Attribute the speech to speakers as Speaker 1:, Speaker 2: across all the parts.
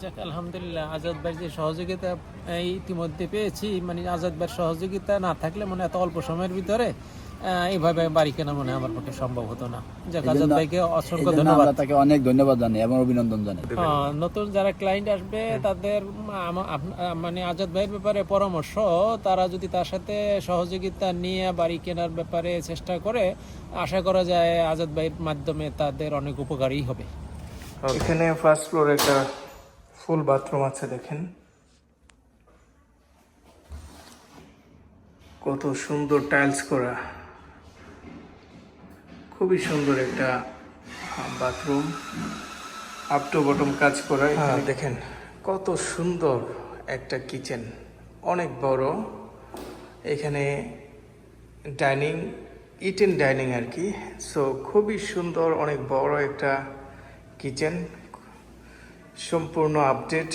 Speaker 1: যাক আলহামদুলিল্লাহ আজাদ ভাই যে সহযোগিতা ইতিমধ্যে পেয়েছি। মানে আজাদ ভাইয়ের সহযোগিতা না থাকলে মানে এত অল্প সময়ের ভিতরে আহ, এইভাবে বাড়ি কেনা মনে আমার পক্ষে সম্ভব হতো না। যাক আজাদ ভাইকে অসংখ্য ধন্যবাদ।
Speaker 2: তাকে অনেক ধন্যবাদ জানাই এবং অভিনন্দন জানাই।
Speaker 1: আহ, নতুন যারা ক্লায়েন্ট আসবে তাদের আপ- আহ, মানে আজাদ ভাইয়ের ব্যাপারে পরামর্শ তারা যদি তার সাথে সহযোগিতা নিয়ে বাড়ি কেনার ব্যাপারে চেষ্টা করে আশা করা যায় আজাদ ভাইয়ের মাধ্যমে তাদের অনেক উপকারী হবে।
Speaker 3: এখানে ফার্স্ট ফ্লোরে একটা ফুল বাথরুম আছে দেখেন। কত সুন্দর টাইলস করা। খুবই সুন্দর একটা বাথরুম। আপ টু বটম কাজ করা। হ্যাঁ দেখেন। কত সুন্দর একটা কিচেন অনেক বড়। এখানে ডাইনিং ইটেন ডাইনিং আর কি। সো খুবই সুন্দর অনেক বড় একটা কিচেন সম্পূর্ণ আপডেট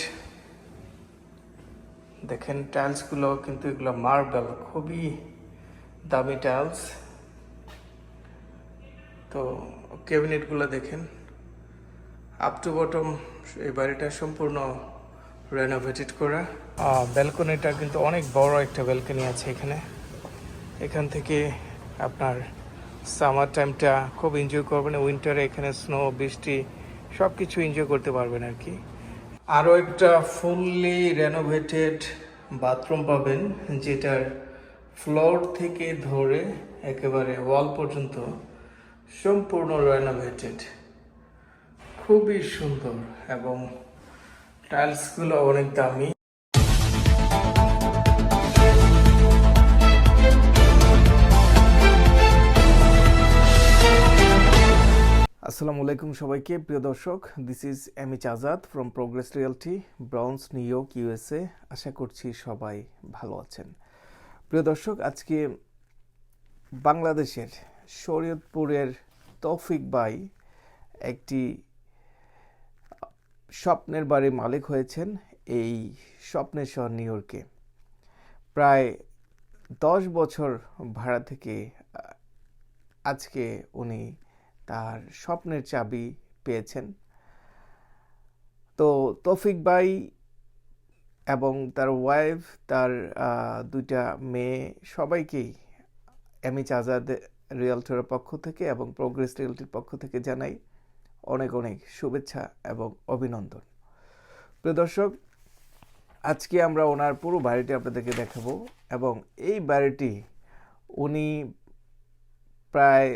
Speaker 3: দেখেন টাইলসগুলো কিন্তু এগুলো মার্বেল খুবই দামি টাইলস তো ক্যাবিনেটগুলো দেখেন আপ টু বটম এই বাড়িটা সম্পূর্ণ রেনোভেটেড করা। ব্যালকনিটা কিন্তু অনেক বড় একটা ব্যালকনি আছে এখানে। এখান থেকে আপনার সামার টাইমটা খুব এনজয় করবেন। উইন্টারে এখানে স্নো বৃষ্টি সব কিছু এনজয় করতে পারবেন আর কি। আরও একটা ফুললি রেনোভেটেড বাথরুম পাবেন, যেটার ফ্লোর থেকে ধরে একেবারে ওয়াল পর্যন্ত সম্পূর্ণ রেনোভেটেড খুবই সুন্দর এবং টাইলসগুলো অনেক দামি। আসসালামু আলাইকুম সবাইকে। প্রিয় দর্শক this is M H Azad from Progress Realty Bronx New York USA আশা করছি সবাই ভালো আছেন। প্রিয় দর্শক, আজকে বাংলাদেশের শরীয়তপুরের তৌফিক ভাই একটি স্বপ্নের বাড়ির মালিক হয়েছেন এই স্বপ্নের শহর নিউ ইয়র্কে প্রায় দশ বছর ভাড়া থেকে আজকে উনি তার স্বপ্নের চাবি পেয়েছেন। তো তৌফিক ভাই এবং তার ওয়াইফ তার দুইটা মেয়ে সবাইকেই এমএচ আজাদ রিয়েলটরের পক্ষ থেকে এবং প্রোগ্রেস রিয়েলটির পক্ষ থেকে জানাই অনেক অনেক শুভেচ্ছা এবং অভিনন্দন। প্রিয় দর্শক, আজকে আমরা ওনার পুরো বাড়িটি আপনাদেরকে দেখাবো এবং এই বাড়িটি উনি প্রায়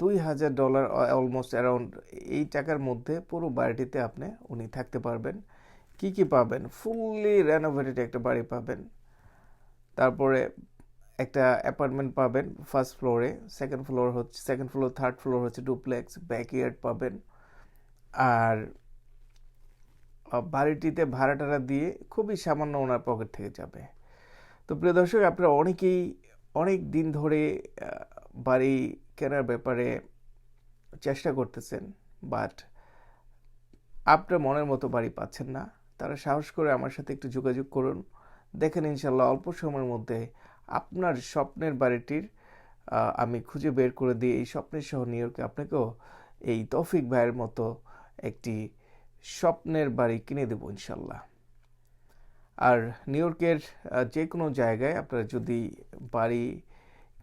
Speaker 3: দুই হাজার ডলার অলমোস্ট অ্যারাউন্ড এই টাকার মধ্যে পুরো বাড়িটিতে আপনি, উনি থাকতে পারবেন। কি কি পাবেন? ফুললি রেনোভেটেড একটা বাড়ি পাবেন। তারপরে একটা অ্যাপার্টমেন্ট পাবেন ফার্স্ট ফ্লোরে সেকেন্ড ফ্লোর হচ্ছে সেকেন্ড ফ্লোর থার্ড ফ্লোর হচ্ছে ডুপ্লেক্স ব্যাকইয়ার্ড পাবেন। আর বাড়িটিতে ভাড়া টাড়া দিয়ে খুবই সামান্য ওনার পকেট থেকে যাবে। তো প্রিয় দর্শক, আপনারা অনেকেই অনেক দিন ধরে বাড়ি কেনার ব্যাপারে চেষ্টা করতেছেন বাট আপনার মনের মতো বাড়ি পাচ্ছেন না। তারা সাহস করে আমার সাথে একটু যোগাযোগ করুন। দেখেন ইনশাল্লাহ অল্প সময়ের মধ্যে আপনার স্বপ্নের বাড়িটির আমি খুঁজে বের করে দিয়ে এই স্বপ্নের শহর নিউ ইয়র্কে আপনাকেও এই তৌফিক ভাইয়ের মতো একটি স্বপ্নের বাড়ি কিনে দেবো ইনশাল্লাহ। আর নিউ ইয়র্কের যে কোনো জায়গায় আপনারা যদি বাড়ি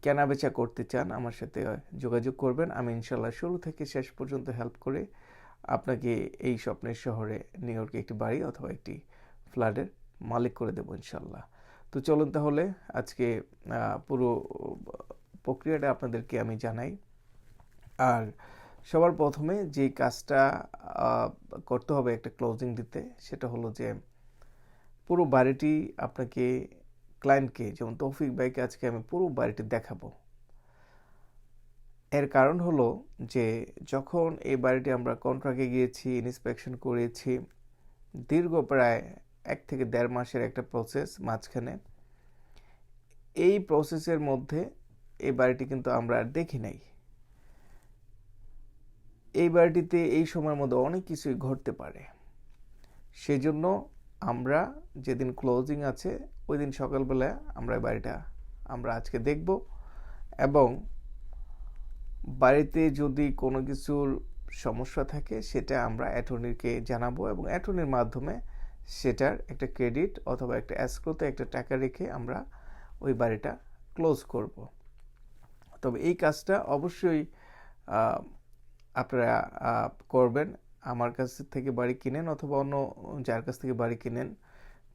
Speaker 3: কেনাবেচা করতে চান, আমার সাথে যোগাযোগ করবেন। আমি ইনশাল্লাহ শুরু থেকে শেষ পর্যন্ত হেল্প করে আপনাকে এই স্বপ্নের শহরে নিউ ইয়র্কে একটি বাড়ি অথবা একটি ফ্ল্যাটের মালিক করে দেবো ইনশাল্লাহ তো চলুন তাহলে, আজকে পুরো, প্রক্রিয়াটা আপনাদেরকে আমি জানাই। আর সবার প্রথমে যে কাজটা করতে হবে একটা ক্লোজিং দিতে, সেটা হলো যে পুরো বাড়িটি আপনাকে ক্লায়েন্টকে যেমন তৌফিক ভাইকে আজকে আমি পুরো বাড়িটি দেখাবো। এর কারণ হলো যে যখন এই বাড়িটি আমরা কন্ট্রাক্টে গিয়েছি ইন্সপেকশন করেছি, দীর্ঘ প্রায় এক থেকে দেড় মাসের একটা প্রসেস মাঝখানে, এই প্রসেসের মধ্যে এই বাড়িটি কিন্তু আমরা আর দেখি নাই। এই বাড়িটিতে এই সময়ের মধ্যে অনেক কিছুই ঘটতে পারে। সেজন্য আমরা যেদিন ক্লোজিং আছে ওই দিন সকালবেলা আমরা বাড়িটা আমরা আজকে দেখব এবং বাড়িতে যদি কোনো কিছুর সমস্যা থাকে, সেটা আমরা অ্যাটর্নিকে জানাব এবং অ্যাটর্নির মাধ্যমে সেটার একটা ক্রেডিট অথবা একটা অ্যাসক্রোতে একটা টাকা রেখে আমরা ওই বাড়িটা ক্লোজ করব। তবে এই কাজটা অবশ্যই আপনারা করবেন। আমার কাছ থেকে বাড়ি কিনেন অথবা অন্য যার কাছ থেকে বাড়ি কিনেন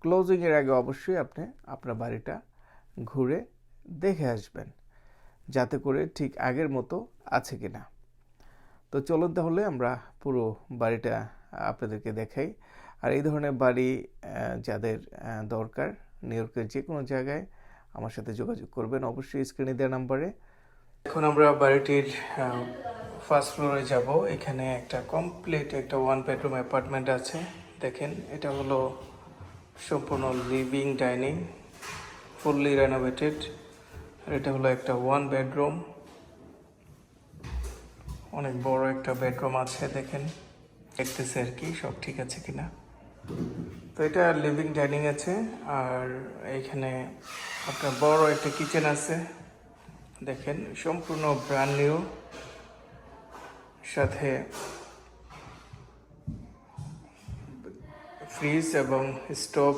Speaker 3: ক্লোজিংয়ের আগে অবশ্যই আপনি আপনার বাড়িটা ঘুরে দেখে আসবেন, যাতে করে ঠিক আগের মতো আছে কিনা। তো চলুন তাহলে আমরা পুরো বাড়িটা আপনাদেরকে দেখাই। আর এই ধরনের বাড়ি যাদের দরকার নিউ ইয়র্কের যে কোনো জায়গায় আমার সাথে যোগাযোগ করবেন অবশ্যই স্ক্রিনে দেওয়া নাম্বারে এখন আমরা বাড়িটির ফার্স্ট ফ্লোরে যাব। এখানে একটা কমপ্লিট একটা ওয়ান বেডরুম অ্যাপার্টমেন্ট আছে। দেখেন, এটা হলো সম্পূর্ণ লিভিং ডাইনিং ফুললি রেনোভেটেড আর এটা হলো একটা ওয়ান বেডরুম অনেক বড় একটা বেডরুম আছে, দেখেন। দেখতেছে আর কি, সব ঠিক আছে কিনা। তো এটা লিভিং ডাইনিং আছে, আর এখানে আপনার বড় একটা কিচেন আছে। দেখেন, সম্পূর্ণ ব্র্যান্ড নিউ সাথে ফ্রিজ এবং স্টোভ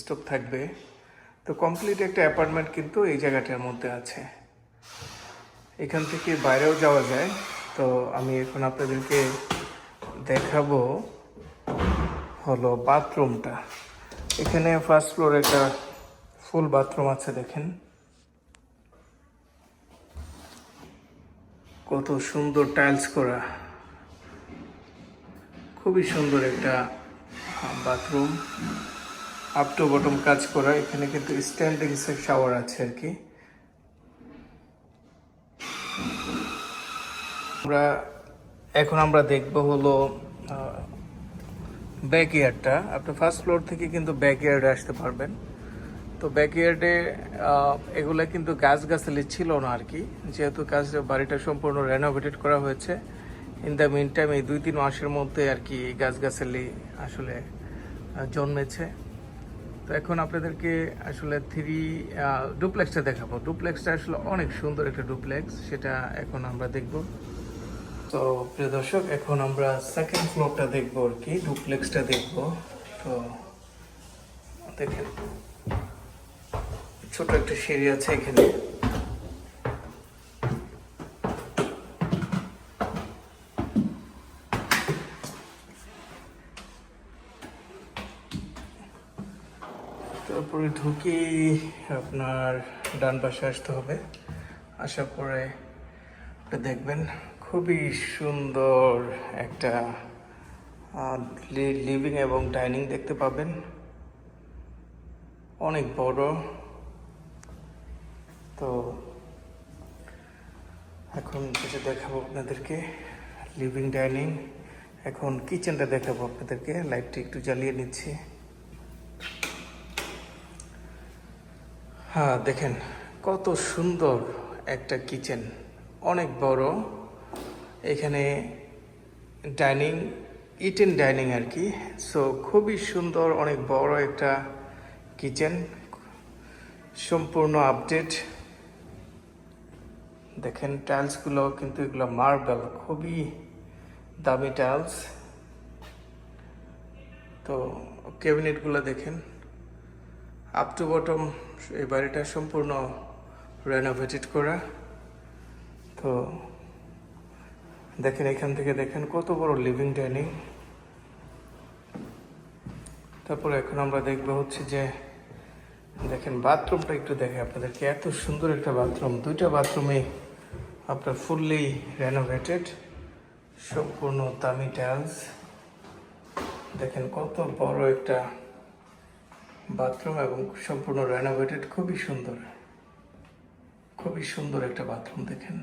Speaker 3: স্টোভ থাকবে। তো কমপ্লিট একটা অ্যাপার্টমেন্ট কিন্তু এই জায়গাটার মধ্যে আছে। এখান থেকে বাইরেও যাওয়া যায়। তো আমি এখন আপনাদেরকে দেখাবো হলো বাথরুমটা এখানে ফার্স্ট ফ্লোরে একটা ফুল বাথরুম আছে দেখেন। কত সুন্দর টাইলস করা। খুবই সুন্দর একটা বাথরুম আপ টু বটম কাজ করা। এখানে কিন্তু স্ট্যান্ডিং শাওয়ার আছে আর কি। আমরা, এখন আমরা দেখব হলো ব্যাক ইয়ার্ডটা আপনি ফার্স্ট ফ্লোর থেকে কিন্তু ব্যাক ইয়ার্ডে আসতে পারবেন। তো ব্যাকইয়ার্ডে এগুলো কিন্তু গাছগাছালি ছিল না আর কি। যেহেতু কাজ বাড়িটা সম্পূর্ণ রেনোভেটেড করা হয়েছে। ইন দ্য মিন টাইম এই দুই তিন মাসের মধ্যে আর কি গাছগাছালি আসলে জন্মেছে। তো এখন আপনাদেরকে আসলে থ্রি ডুপ্লেক্সটা দেখাবো। ডুপ্লেক্সটা আসলে অনেক সুন্দর একটা ডুপ্লেক্স সেটা এখন আমরা দেখব। তো প্রিয় দর্শক, এখন আমরা সেকেন্ড ফ্লোরটা দেখব আর কি ডুপ্লেক্সটা দেখব। তো দেখেন। ছোট একটা সিঁড়ি আছে এখানে। তারপরে ঢুকি আপনার ডান পাশে আসতে হবে। আসার পরে দেখবেন খুবই সুন্দর একটা লিভিং এবং ডাইনিং দেখতে পাবেন। অনেক বড়। তো এখন যেটা দেখাবো আপনাদেরকে লিভিং ডাইনিং এখন কিচেনটা দেখাবো আপনাদেরকে লাইটটি একটু জ্বালিয়ে নিচ্ছি। হ্যাঁ দেখেন, কত সুন্দর একটা কিচেন অনেক বড়। এখানে ডাইনিং ইটেন ডাইনিং আর কি। সো খুবই সুন্দর, অনেক বড় একটা কিচেন সম্পূর্ণ আপডেট দেখেন টাইলসগুলো কিন্তু এগুলো মার্বেল খুবই দামি টাইলস তো ক্যাবিনেটগুলো দেখেন আপ টু বটম এই বাড়িটা সম্পূর্ণ রেনোভেটেড করা। তো দেখেন এখান থেকে দেখেন কত বড় লিভিং ডাইনিং তারপরে এখন আমরা দেখব হচ্ছে যে, দেখেন বাথরুমটা একটু দেখে আপনাদেরকে, এত সুন্দর একটা বাথরুম দুইটা বাথরুমে আপনার ফুললি রেনোভেটেড সম্পূর্ণ দামি টাইলস দেখেন কত বড় একটা বাথরুম এবং সম্পূর্ণ রেনোভেটেড খুবই সুন্দর। খুবই সুন্দর একটা বাথরুম দেখেন।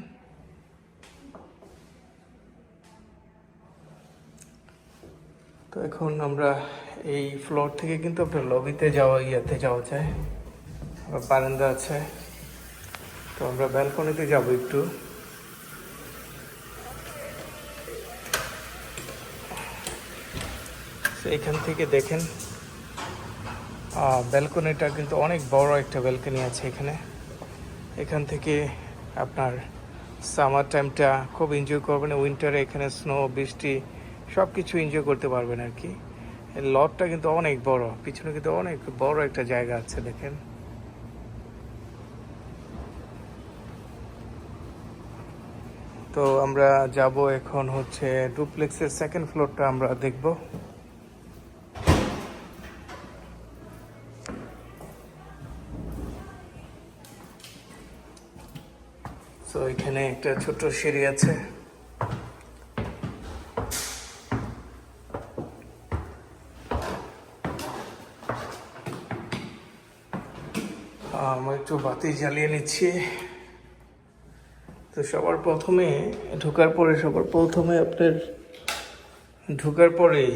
Speaker 3: তো এখন আমরা এই ফ্লোর থেকে কিন্তু আপনার লবিতে যাওয়া, ইয়াতে যাওয়া যায়। বারান্দা আছে। তো আমরা ব্যালকনিতে যাব একটু। এখান থেকে দেখেন। ব্যালকনিটা কিন্তু অনেক বড় একটা ব্যালকনি আছে এখানে। এখান থেকে আপনার সামার টাইমটা খুব এনজয় করবেন, উইন্টারে এখানে স্নো, বৃষ্টি সব কিছু এনজয় করতে পারবেন আর কি। লটটা কিন্তু অনেক বড়, পিছনে কিন্তু অনেক বড় একটা জায়গা আছে, দেখেন। তো আমরা যাব এখন হচ্ছে, ডুপ্লেক্সের সেকেন্ড ফ্লোরটা আমরা দেখব তো এখানে একটা ছোট সিঁড়ি আছে। আমরা একটু বাতি জ্বালিয়ে নিচ্ছি। তো সবার প্রথমে ঢোকার পরে, সবার প্রথমে আপনার ঢোকার পরেই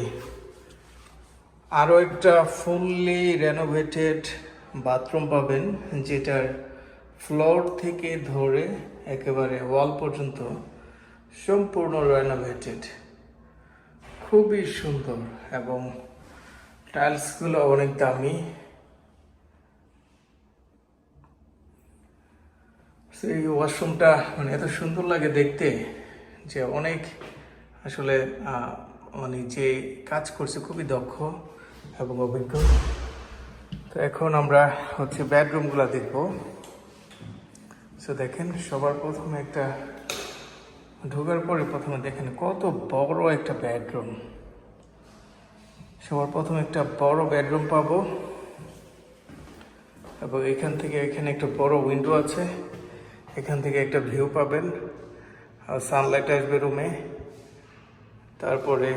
Speaker 3: আরও একটা ফুললি রেনোভেটেড বাথরুম পাবেন, যেটার ফ্লোর থেকে ধরে একেবারে ওয়াল পর্যন্ত সম্পূর্ণ রেনোভেটেড খুবই সুন্দর এবং টাইলসগুলো অনেক দামি। সেই ওয়াশরুমটা মানে এত সুন্দর লাগে দেখতে যে অনেক আসলে মানে যে কাজ করছে খুবই দক্ষ এবং অভিজ্ঞ। তো এখন আমরা হচ্ছে বেডরুমগুলো দেখব। সো দেখেন, সবার প্রথমে একটা ঢোকার পরে প্রথমে দেখেন কত বড় একটা বেডরুম সবার প্রথমে একটা বড় বেডরুম পাবো। এবং এখান থেকে এখানে একটা বড় উইন্ডো আছে। এখান থেকে একটা ভিউ পাবেন। আর সানলাইট আসবে রুমে তারপরে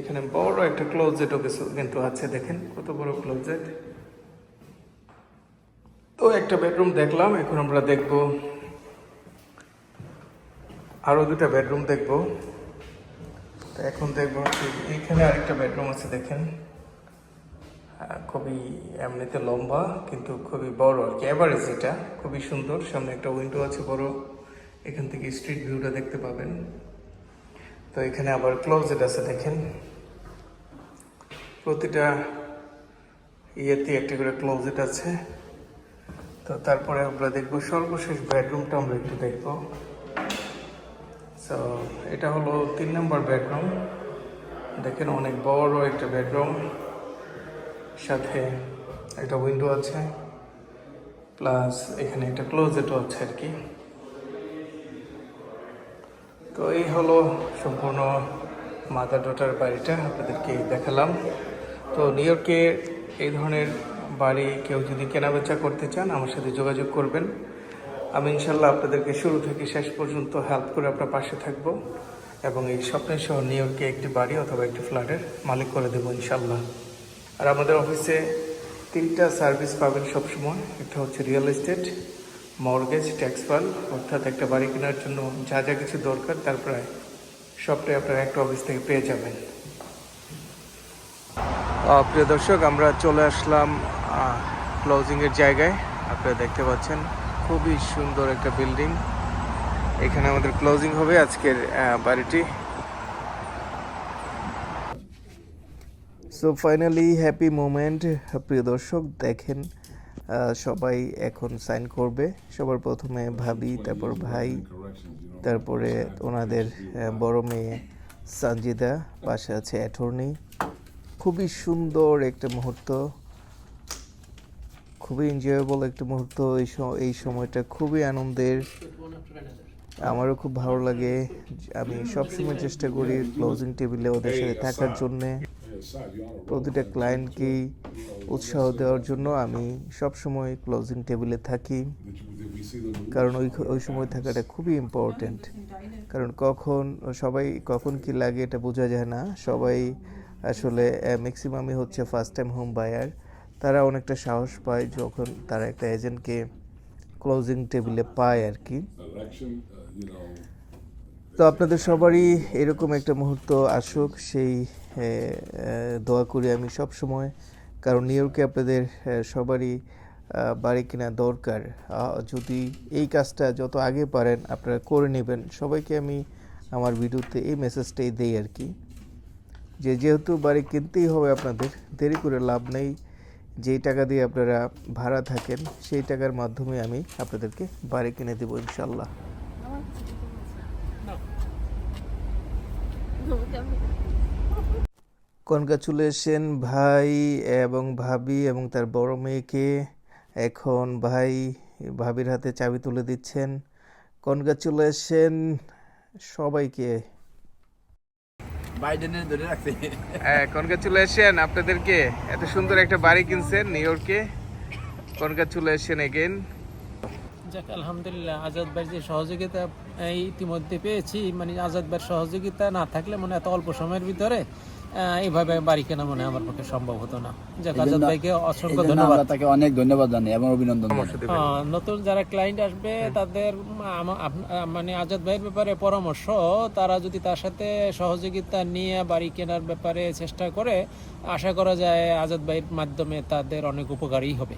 Speaker 3: এখানে বড় একটা ক্লোজেটও কিছু কিন্তু আছে, দেখেন কত বড় ক্লোজেট তো একটা বেডরুম দেখলাম, এখন আমরা দেখব আরও দুটা বেডরুম দেখব। তো এখন দেখব এখানে আরেকটা বেডরুম আছে দেখেন। খুবই এমনিতে লম্বা, কিন্তু খুবই বড় আর কি অ্যাভারেজ এটা, খুবই সুন্দর। সামনে একটা উইন্ডো আছে বড়, এখান থেকে স্ট্রিট ভিউটা দেখতে পাবেন। তো এখানে আবার ক্লোজেট আছে দেখেন। প্রতিটা ইয়েতে একটা করে ক্লোজেট আছে। তো তারপরে আমরা দেখব সর্বশেষ বেডরুমটা আমরা একটু দেখব। তো এটা হলো তিন নম্বর বেডরুম দেখেন অনেক বড় একটা বেডরুম সাথে একটা উইন্ডো আছে। প্লাস এখানে একটা ক্লোজেটও আছে আর কি। তো এই হলো সম্পূর্ণ মাদার ডটার বাড়িটা, আপনাদেরকে দেখালাম। তো নিউ ইয়র্কে এই ধরনের বাড়ি কেউ যদি কেনাবেচা করতে চান, আমার সাথে যোগাযোগ করবেন। আমি ইনশাল্লাহ আপনাদেরকে শুরু থেকে শেষ পর্যন্ত হেল্প করে আপনার পাশে থাকব এবং এই স্বপ্নের শহর নিউ ইয়র্কে একটি বাড়ি অথবা একটি ফ্ল্যাটের মালিক করে দেবো ইনশাল্লাহ। আর আমাদের অফিসে তিনটা সার্ভিস পাবেন সবসময়। একটা হচ্ছে real estate mortgage tax file অর্থাৎ একটা বাড়ি কেনার জন্য যা যা কিছু দরকার, তার প্রায় সবটাই আপনারা একটা অফিস থেকে পেয়ে যাবেন। প্রিয় দর্শক, আমরা চলে আসলাম ক্লোজিংয়ের জায়গায়। আপনারা দেখতে পাচ্ছেন, খুবই সুন্দর একটা বিল্ডিং এখানে আমাদের ক্লোজিং হবে আজকের বাড়িটি। সো ফাইনালি হ্যাপি মোমেন্ট প্রিয় দর্শক, দেখেন সবাই এখন সাইন করবে। সবার প্রথমে ভাবি, তারপর ভাই, তারপরে ওনাদের বড় মেয়ে সঞ্জিদা পাশে আছে অ্যাটর্নি খুবই সুন্দর একটা মুহূর্ত। খুবই এনজয়েবল একটা মুহূর্ত এই এই সময়টা। খুবই আনন্দের। আমারও খুব ভালো লাগে। আমি সবসময় চেষ্টা করি ক্লোজিং টেবিলে ওদের সাথে থাকার জন্যে। প্রতিটা ক্লায়েন্টকেই উৎসাহ দেওয়ার জন্য আমি সবসময় ক্লোজিং টেবিলে থাকি। কারণ ওই ওই সময় থাকাটা খুবই ইম্পর্ট্যান্ট কারণ কখন, সবাই কখন কি লাগে এটা বোঝা যায় না। সবাই আসলে ম্যাক্সিমামই হচ্ছে ফার্স্ট টাইম হোম বায়ার তারা অনেকটা সাহস পায় যখন তারা একটা এজেন্টকে ক্লোজিং টেবিলে পায় আর কি। তো আপনাদের সবারই এরকম একটা মুহূর্ত আসুক, সেই দোয়া করি আমি সব সময় কারণ নিউ ইয়র্কে আপনাদের সবারই বাড়ি কেনা দরকার। যদি এই কাজটা যত আগে পারেন, আপনারা করে নেবেন। সবাইকে আমি আমার ভিডিওতে এই মেসেজটাই দেই আর কি। যে যেহেতু বাড়ি কিনতেই হবে আপনাদের, দেরি করে লাভ নেই। যেই টাকা দিয়ে আপনারা ভাড়া থাকেন, সেই টাকার মাধ্যমে আমি আপনাদেরকে বাড়ি কিনে দেবো ইনশাল্লাহ কনগ্রাচুলেশন ভাই এবং ভাবি এবং তার বড় মেয়েকে। এখন ভাই, ভাবির হাতে চাবি তুলে দিচ্ছেন। কনগ্রাচুলেশন সবাইকে।
Speaker 2: বাইডেনের ধরে রাখছে
Speaker 3: কনগ্রাচুলেশন আপনাদেরকে। এত সুন্দর একটা বাড়ি কিনছেন নিউ ইয়র্কে। কনগ্রাচুলেশন এগেন
Speaker 1: যাক আলহামদুলিল্লাহ আজাদ ভাইয়ের যে সহযোগিতা ইতিমধ্যে পেয়েছি। মানে আজাদ ভাইয়ের সহযোগিতা না থাকলে মনে এত অল্প সময়ের ভিতরে এইভাবে বাড়ি কেনা মনে আমার পক্ষে সম্ভব হতো না। ভাইকে অসংখ্য ধন্যবাদ।
Speaker 2: তাকে অনেক ধন্যবাদ জানাই এবং অভিনন্দন
Speaker 1: নতুন যারা ক্লায়েন্ট আসবে তাদের মানে আজাদ ভাইয়ের ব্যাপারে পরামর্শ তারা যদি তার সাথে সহযোগিতা নিয়ে বাড়ি কেনার ব্যাপারে চেষ্টা করে আশা করা যায় আজাদ ভাইয়ের মাধ্যমে তাদের অনেক উপকারী হবে।